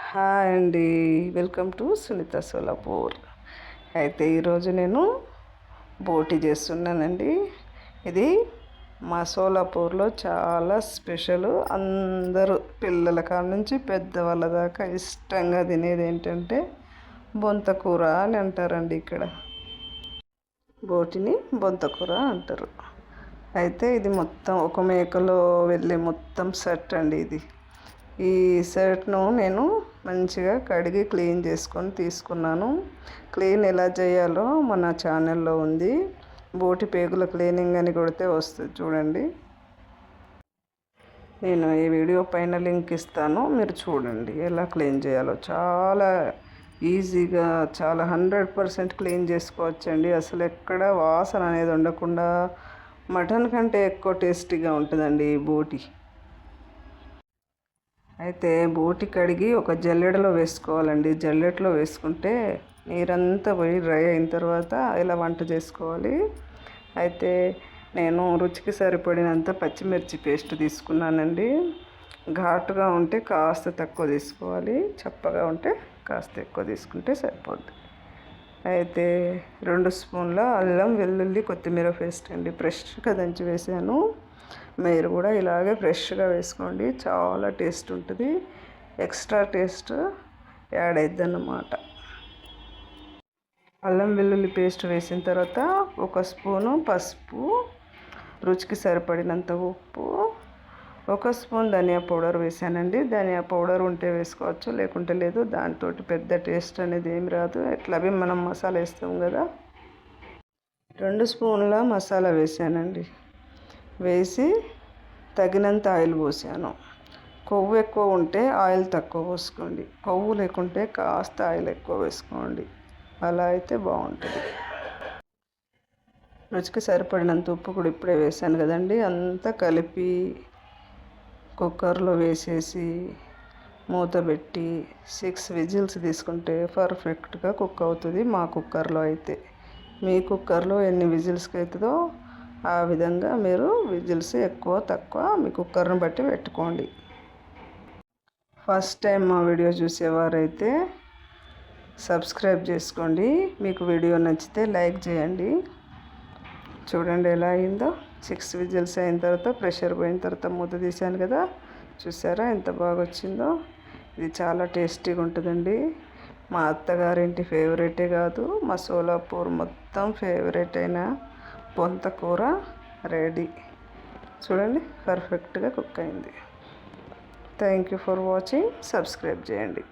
Hi అండి. Welcome to Sunita Solapur. అయితే ఈరోజు నేను బోటి చేస్తున్నానండి. ఇది మా సోలాపూర్లో చాలా స్పెషల్. అందరూ పిల్లల కాడ నుంచి పెద్దవాళ్ళ దాకా ఇష్టంగా తినేది ఏంటంటే బొంతకూర అని అంటారండి ఇక్కడ. బోటిని బొంతకూర అంటారు. అయితే ఇది మొత్తం ఒక మేకలో వెళ్ళే మొత్తం సెట్ అండి ఇది. ఈ షర్ట్ను నేను మంచిగా కడిగి క్లీన్ చేసుకొని తీసుకున్నాను. క్లీన్ ఎలా చేయాలో మన ఛానల్లో ఉంది. బోటి పేగుల క్లీనింగ్ అని కొడితే వస్తుంది చూడండి. నేను ఈ వీడియో పైన లింక్ ఇస్తాను. మీరు చూడండి ఎలా క్లీన్ చేయాలో. చాలా ఈజీగా చాలా హండ్రెడ్ పర్సెంట్ క్లీన్ చేసుకోవచ్చండి. అసలు ఎక్కడ వాసన అనేది ఉండకుండా మటన్ కంటే ఎక్కువ టేస్టీగా ఉంటుందండి ఈ బోటి. అయితే బోటి కడిగి ఒక జల్లెడలో వేసుకోవాలండి. జల్లెడలో వేసుకుంటే నీరంతా పోయి డ్రై అయిన తర్వాత ఇలా వంట చేసుకోవాలి. అయితే నేను రుచికి సరిపడినంత పచ్చిమిర్చి పేస్ట్ తీసుకున్నానండి. ఘాటుగా ఉంటే కాస్త తక్కువ తీసుకోవాలి. చప్పగా ఉంటే కాస్త ఎక్కువ తీసుకుంటే సరిపోద్ది. అయితే రెండు స్పూన్ల అల్లం వెల్లుల్లి కొత్తిమీర పేస్ట్ అండి. ఫ్రెష్గా దంచి వేసాను. మీరు కూడా ఇలాగే ఫ్రెష్గా వేసుకోండి. చాలా టేస్ట్ ఉంటుంది. ఎక్స్ట్రా టేస్ట్ యాడ్ అవుద్ది అన్నమాట అల్లం వెల్లుల్లి పేస్ట్ వేసిన తర్వాత ఒక స్పూను పసుపు రుచికి సరిపడినంత ఉప్పు ఒక స్పూన్ ధనియా పౌడర్ వేసానండి. ధనియా పౌడర్ ఉంటే వేసుకోవచ్చు లేకుంటే లేదు. దాంతో పెద్ద టేస్ట్ అనేది ఏమి రాదు. ఎట్లా మనం మసాలా వేస్తాం కదా. రెండు స్పూన్ల మసాలా వేసానండి. వేసి తగినంత ఆయిల్ పోసాను. కొవ్వు ఎక్కువ ఉంటే ఆయిల్ తక్కువ పోసుకోండి. కొవ్వు లేకుంటే కాస్త ఆయిల్ ఎక్కువ వేసుకోండి. అలా అయితే బాగుంటుంది. రుచికి సరిపడినంత ఉప్పు కూడా ఇప్పుడే వేసాను కదండి. అంతా కలిపి కుక్కర్లో వేసేసి మూత పెట్టి సిక్స్ విజిల్స్ తీసుకుంటే పర్ఫెక్ట్గా కుక్ అవుతుంది మా కుక్కర్లో అయితే. మీ కుక్కర్లో ఎన్ని విజిల్స్కి అవుతుందో ఆ విధంగా మీరు విజిల్స్ ఎక్కువ తక్కువ మీ కుక్కర్ని బట్టి పెట్టుకోండి. ఫస్ట్ టైం మా వీడియో చూసేవారైతే సబ్స్క్రైబ్ చేసుకోండి. మీకు వీడియో నచ్చితే లైక్ చేయండి. చూడండి ఎలా అయిందో. సిక్స్ విజిల్స్ అయిన తర్వాత ప్రెషర్ పోయిన తర్వాత మూత తీసాను కదా. చూసారా ఎంత బాగా వచ్చిందో. ఇది చాలా టేస్టీగా ఉంటుందండి. మా అత్తగారింటి ఫేవరెటే కాదు మా సోలాపూర్ మొత్తం ఫేవరెట్ అయినా పొంత కూర రెడీ. చూడండి పర్ఫెక్ట్గా కుక్ అయింది. Thank you for watching subscribe చేయండి.